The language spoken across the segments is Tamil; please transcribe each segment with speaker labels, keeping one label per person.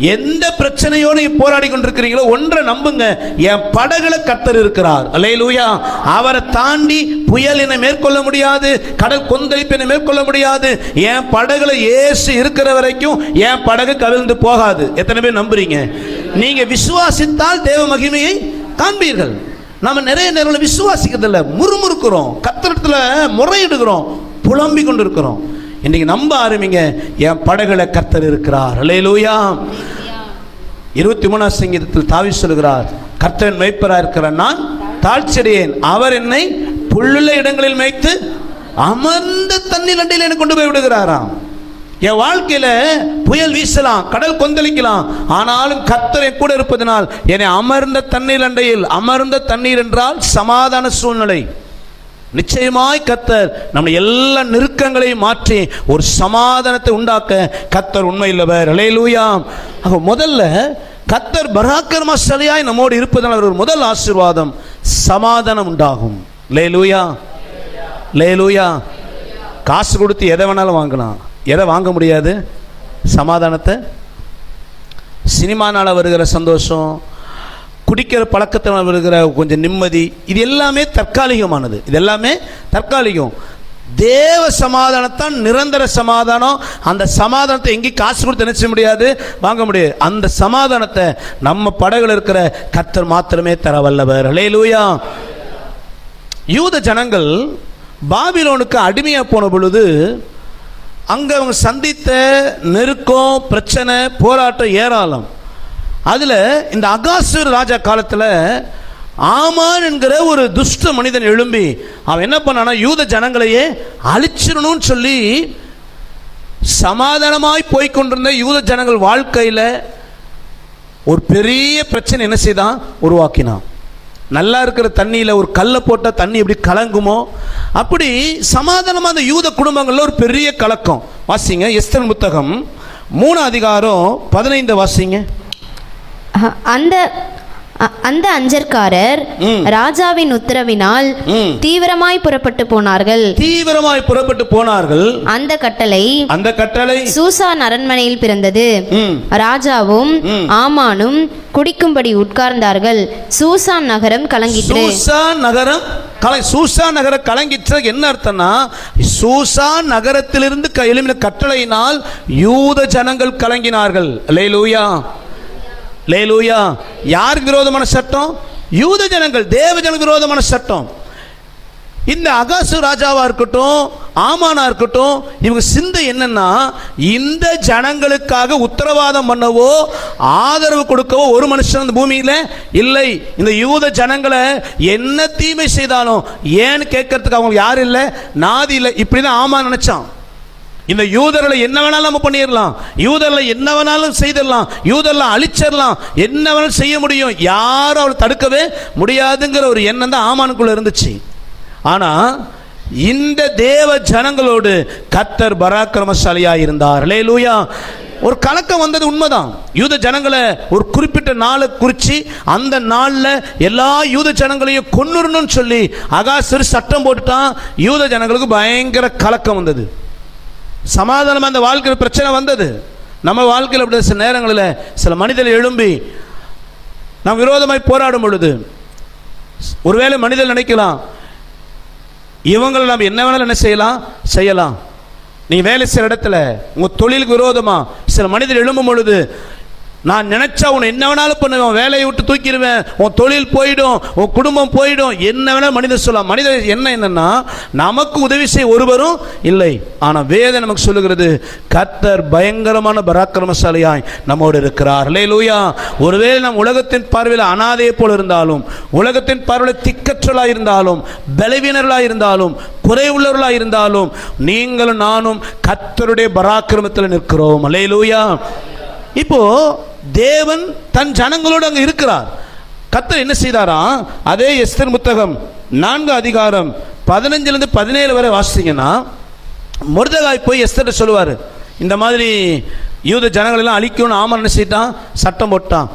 Speaker 1: எந்த பிரச்சனையோடு போராடி கொண்டிருக்கிறீங்களோ ஒன்றை நம்புங்க என் படகுல கத்தர் இருக்கிறார். அல்லேலூயா. அவரை தாண்டி புயல் என்னை மேற்கொள்ள முடியாது கடல் கொந்தளிப்பு என்னை மேற்கொள்ள முடியாது. என் படகுல ஏசு இருக்கிற வரைக்கும் என் படகு கவிழ்ந்து போகாது. எத்தனை பேர் நம்புறீங்க? நீங்க விசுவாசித்தால் தேவ மகிமையை காண்பீர்கள். நம்ம நிறைய நேரங்களில் விசுவாசிக்கிறதில்ல முறுமுறுக்கிறோம் கத்திரத்தில் முறையிடுகிறோம் புலம்பிக் கொண்டிருக்கிறோம். இன்னைக்கு நம்ப ஆரம்பிங்க என் படகுல கர்த்தர் இருக்கிறார். அலையலூயா இருபத்தி மூணாம் சங்கீதத்தில் தாவி சொல்கிறார் கர்த்தன் மெய்ப்பராக இருக்கிற நான் தாழ்ச்சியடையேன். அவர் என்னை புல்லுள்ள இடங்களில் மேய்த்து அமர்ந்த தண்ணீர் அண்டையில் என்னை கொண்டு போய் விடுகிறாராம். என் வாழ்க்கையில புயல் வீசலாம் கடல் கொந்தளிக்கலாம். ஆனாலும் கத்தரை கூட இருப்பதனால் என்னை அமர்ந்த தண்ணீர் அண்டையில் அமர்ந்த தண்ணீர் என்றால் சமாதான சூழ்நிலை. நிச்சயமாய் கத்தர் நம்ம எல்லா நெருக்கங்களையும் மாற்றி ஒரு சமாதானத்தை உண்டாக்க கத்தர் உண்மையில்லவர் அலையலூயாம் ஆக முதல்ல கத்தர் பராக்கிரமசாலியாய் நம்மோடு இருப்பதனால் ஒரு முதல் ஆசீர்வாதம் சமாதானம் உண்டாகும். லேலூயா லேலூயா காசு கொடுத்து எதை வேணாலும் வாங்கலாம். எதை வாங்க முடியாது? சமாதானத்தை? சினிமானால் வருகிற சந்தோஷம் குடிக்கிற பழக்கத்தினால் வருகிற கொஞ்சம் நிம்மதி இது எல்லாமே தற்காலிகமானது. இது எல்லாமே தற்காலிகம். தேவ சமாதானத்தான் நிரந்தர சமாதானம். அந்த சமாதானத்தை எங்கேயும் காசு கொடுத்து நினைச்ச முடியாது வாங்க முடியாது. அந்த சமாதானத்தை நம்ம படகுல இருக்கிற கத்தர் மாத்திரமே தர வல்லவர். லூயா யூத ஜனங்கள் பாபிலோனுக்கு அடிமையாக போன பொழுது அங்கே அவங்க சந்தித்த நெருக்கம் பிரச்சனை போராட்டம் ஏராளம். அதில் இந்த அகாசூர் ராஜா காலத்தில் ஆமான் என்கிற ஒரு துஷ்ட மனிதன் எழும்பி அவன் என்ன பண்ணானா யூத ஜனங்களையே அழிச்சிடணும்னு சொல்லி சமாதானமாய் போய் கொண்டிருந்த யூத ஜனங்கள் வாழ்க்கையில் ஒரு பெரிய பிரச்சனை என்ன செய்தான்? உருவாக்கினான். நல்லா இருக்கிற தண்ணியில் ஒரு கல்லை போட்டால் தண்ணி எப்படி கலங்குமோ அப்படி சமாதானமாக அந்த யூத குடும்பங்களில் ஒரு பெரிய கலக்கம். வாசிங்க எஸ்தன் புத்தகம் மூணு அதிகாரம் பதினைந்து வாசிங்க.
Speaker 2: அந்த அந்த அஞ்சற்காரர். ராஜாவின் உத்தரவினால். தீவிரமாய் புறப்பட்டு போனார்கள்.
Speaker 1: தீவிரமாய் புறப்பட்டு போனார்கள்.
Speaker 2: அந்த கட்டளை
Speaker 1: அந்த கட்டளை
Speaker 2: சூசான் அரண்மனையில் பிறந்தது. ராஜாவும். ஆமானும் குடிக்கும்படி உட்கார்ந்தார்கள். சூசான் நகரம் கலங்கிற்று.
Speaker 1: சூசா நகரம் கலை சூசா நகர கலங்கிற்ற. என்ன அர்த்தம்னா சூசா நகரத்திலிருந்து எழுப்பின கட்டளையினால் யூத ஜனங்கள் கலங்கினார்கள். லேலூயா லேலூயா. யாருக்கு விரோதமான சட்டம்? யூத ஜனங்கள் தேவ ஜன விரோதமான சட்டம். இந்த அகாசு ராஜாவா இருக்கட்டும் ஆமானா இருக்கட்டும் இவங்க சிந்தை என்னன்னா இந்த ஜனங்களுக்காக உத்தரவாதம் பண்ணவோ ஆதரவு கொடுக்கவோ ஒரு மனுஷன் அந்த பூமியில இல்லை. இந்த யூத ஜனங்களை என்ன தீமை செய்தாலும் ஏன்னு கேட்கறதுக்கு அவங்க யாரும் இல்லை நாதி இல்லை. இப்படிதான் ஆமா நினைச்சான். இந்த யூதர்களை என்ன வேணாலும் நம்ம பண்ணிடலாம். யூதர்களை என்ன வேணாலும் செய்திடலாம். யூதர்லாம் அழிச்சிடலாம். என்ன வேணாலும் செய்ய முடியும். யாரும் அவளை தடுக்கவே முடியாதுங்கிற ஒரு எண்ணம் தான் ஆமானுக்குள்ள இருந்துச்சு. ஆனா இந்த தேவ ஜனங்களோடு கத்தர் பராக்கிரமசாலியா இருந்தார். லூயா ஒரு கலக்கம் வந்தது உண்மைதான். யூத ஜனங்களை ஒரு குறிப்பிட்ட நாளை குறித்து அந்த நாளில் எல்லா யூத ஜனங்களையும் கொன்னுடணும்னு சொல்லி அகாசர் சட்டம் போட்டுட்டான். யூத ஜனங்களுக்கு பயங்கர கலக்கம் வந்தது. சமாதானம் அந்த வாழ்க்கையில் பிரச்சனை வந்தது. நம்ம வாழ்க்கையில் அப்படி சில நேரங்களில் சில மனிதர்கள் எழும்பி நாம் விரோதமாய் போராடும் பொழுது ஒருவேளை மனிதர் நினைக்கலாம் இவங்களை நாம் என்ன வேணாலும் என்ன செய்யலாம்? செய்யலாம். நீங்கள் வேலை செய்கிற இடத்துல உங்கள் தொழிலுக்கு விரோதமா சில மனிதர் எழும்பும் பொழுது நான் நினைச்சா உன்னை என்ன வேணாலும் பண்ணுவேன் வேலையை விட்டு தூக்கிடுவேன் உன் தொழில் போயிடும் உன் குடும்பம் போயிடும் என்ன வேணாலும் மனிதர் சொல்லலாம். மனிதர் என்ன என்னன்னா நமக்கு உதவி செய்ய ஒருவரும் இல்லை. ஆனால் வேதம் நமக்கு சொல்லுகிறது கர்த்தர் பயங்கரமான பராக்கிரமசாலியாய் நம்மோடு இருக்கிறார். லூயா ஒருவேளை நம் உலகத்தின் பார்வையில் அனாதையை போல் இருந்தாலும் உலகத்தின் பார்வையில் திக்கற்றலாக இருந்தாலும் பலவீனர்களாக இருந்தாலும் குறைவுள்ளவர்களாக இருந்தாலும் நீங்களும் நானும் கர்த்தருடைய பராக்கிரமத்தில் நிற்கிறோம். அல்லேலூயா இப்போ தேவன் தன் ஜனங்களோடு அங்கே இருக்கிறார். கர்த்தர் என்ன செய்தாராம் அதே எஸ்தர் புத்தகம் நான்கு அதிகாரம் பதினஞ்சுலேருந்து பதினேழு வரை வாசித்தீங்கன்னா முருதகாய் போய் எஸ்தர்கிட்ட சொல்லுவார் இந்த மாதிரி யூத ஜனங்களெல்லாம் அழிக்கணும்னு ஆமாம் என்ன செய்யிட்டான் சட்டம் போட்டான்.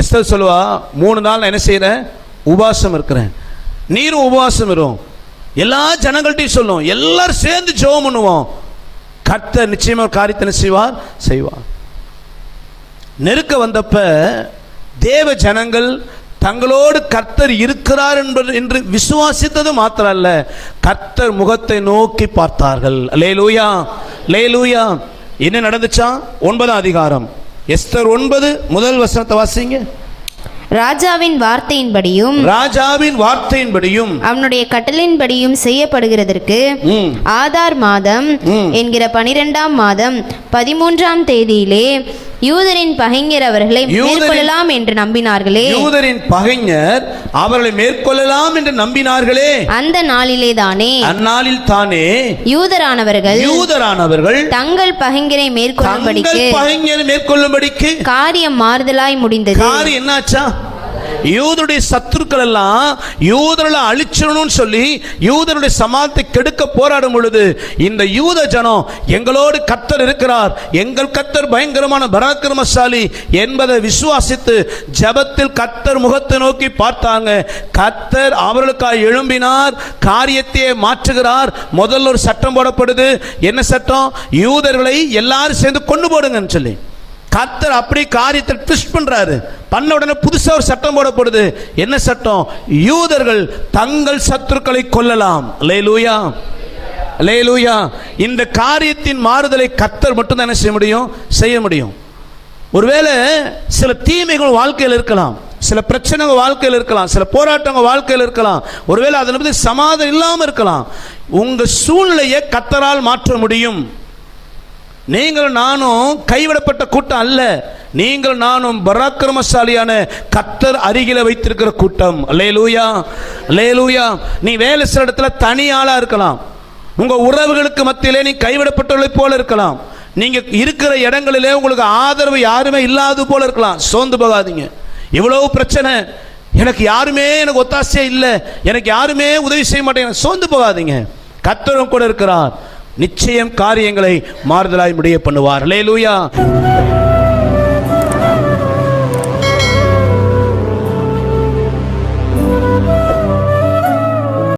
Speaker 1: எஸ்தர் சொல்லுவா மூணு நாள் நான் என்ன செய்கிறேன் உபவாசம் இருக்கிறேன். நீரும் உபவாசம் வரும் எல்லா ஜனங்கள்ட்டையும் சொல்லும். எல்லாரும் சேர்ந்து ஜெபம் பண்ணுவோம். கர்த்தர் நிச்சயமாக காரியத்தனை காரியத்தை செய்வார்? செய்வார். நெருக்க வந்தப்ப தேவ ஜனங்கள் தங்களோடு கர்த்தர் இருக்கிறார் என்பது என்று விசுவாசித்தது மாத்திரம் அல்ல கர்த்தர் முகத்தை நோக்கி பார்த்தார்கள். லேலூயா லேலூயா என்ன நடந்துச்சா? ஒன்பதாம் அதிகாரம். எஸ்தர் ஒன்பது முதல் வசனத்தை வாசிங்க.
Speaker 2: ராஜாவின் வார்த்தையின்படியும்
Speaker 1: ராஜாவின் வார்த்தையின்படியும்.
Speaker 2: அவனுடைய கட்டளின்படியும் செய்யப்படுகிறதற்கு ஆதார் மாதம். என்கிற பனிரெண்டாம் மாதம் பதிமூன்றாம் தேதியிலே யூதரின் பகைஞர் அவர்களை மேற்கொள்ளலாம் என்று நம்பினார்களே.
Speaker 1: யூதரின் பகைஞர் அவர்களை மேற்கொள்ளலாம் என்று நம்பினார்களே.
Speaker 2: அந்த நாளிலே தானே
Speaker 1: அந்நாளில் தானே
Speaker 2: யூதரானவர்கள்
Speaker 1: யூதரானவர்கள்
Speaker 2: தங்கள் பகைஞரை மேற்கொள்ளும்படிக்கு
Speaker 1: பகைஞர் மேற்கொள்ளும்படிக்கு
Speaker 2: காரியம் மாறுதலாய் முடிந்தது.
Speaker 1: காரியம் என்னாச்சா? யூதருடைய சத்துருக்கள் எல்லாம் யூதர்களை அழிச்சிடணும்னு சொல்லி யூதருடைய சமாதத்தை கெடுக்க போராடும் பொழுது இந்த யூத ஜனம் எங்களோடு கத்தர் இருக்கிறார். எங்கள் கத்தர் பயங்கரமான பராக்கிரமசாலி என்பதை விசுவாசித்து ஜெபத்தில் கத்தர் முகத்தை நோக்கி பார்த்தாங்க. கத்தர் அவர்களுக்காக எழும்பினார் காரியத்தையே மாற்றுகிறார். முதல்ல ஒரு சட்டம் போடப்படுது. என்ன சட்டம்? யூதர்களை எல்லாரும் சேர்ந்து கொண்டு போடுங்கன்னு சொல்லி. கத்தர் அப்படி காரியத்தை ட்விஸ்ட் பண்றாரு. பண்ண உடனே புதுசாக ஒரு சட்டம் போடப்படுது. என்ன சட்டம்? யூதர்கள் தங்கள் சத்துருக்களை கொல்லலாம். லேலூயா லேலூயா இந்த காரியத்தின் மாறுதலை கத்தர் மட்டும் தான் என்ன செய்ய முடியும்? செய்ய முடியும். ஒருவேளை சில தீமைகள் வாழ்க்கையில் இருக்கலாம். சில பிரச்சனைகள் வாழ்க்கையில் இருக்கலாம். சில போராட்டங்கள் வாழ்க்கையில் இருக்கலாம். ஒருவேளை அதனை பற்றி சமாதானம் இல்லாமல் இருக்கலாம். உங்கள் சூழ்நிலையை கத்தரால் மாற்ற முடியும். நீங்கள் நானும் கைவிடப்பட்ட கூட்டம் அல்ல. நீங்கள் நானும் பராக்கிரமசாலியான கத்தர் அருகில வைத்திருக்கிற கூட்டம். லேலூயா லேலூயா நீ வேலை சில இடத்துல தனி ஆளா இருக்கலாம். உங்க உறவுகளுக்கு மத்தியிலே நீ கைவிடப்பட்டவர்களை போல இருக்கலாம். நீங்க இருக்கிற இடங்களிலே உங்களுக்கு ஆதரவு யாருமே இல்லாத போல இருக்கலாம். சோர்ந்து போகாதீங்க. இவ்வளவு பிரச்சனை. எனக்கு யாருமே எனக்கு ஒத்தாசையே இல்லை. எனக்கு யாருமே உதவி செய்ய மாட்டேங்க. சோர்ந்து போகாதீங்க. கத்தரும் கூட இருக்கிறார். நிச்சயம் காரியங்களை மாறுதலாய் முடிய பண்ணுவார். லேலூயா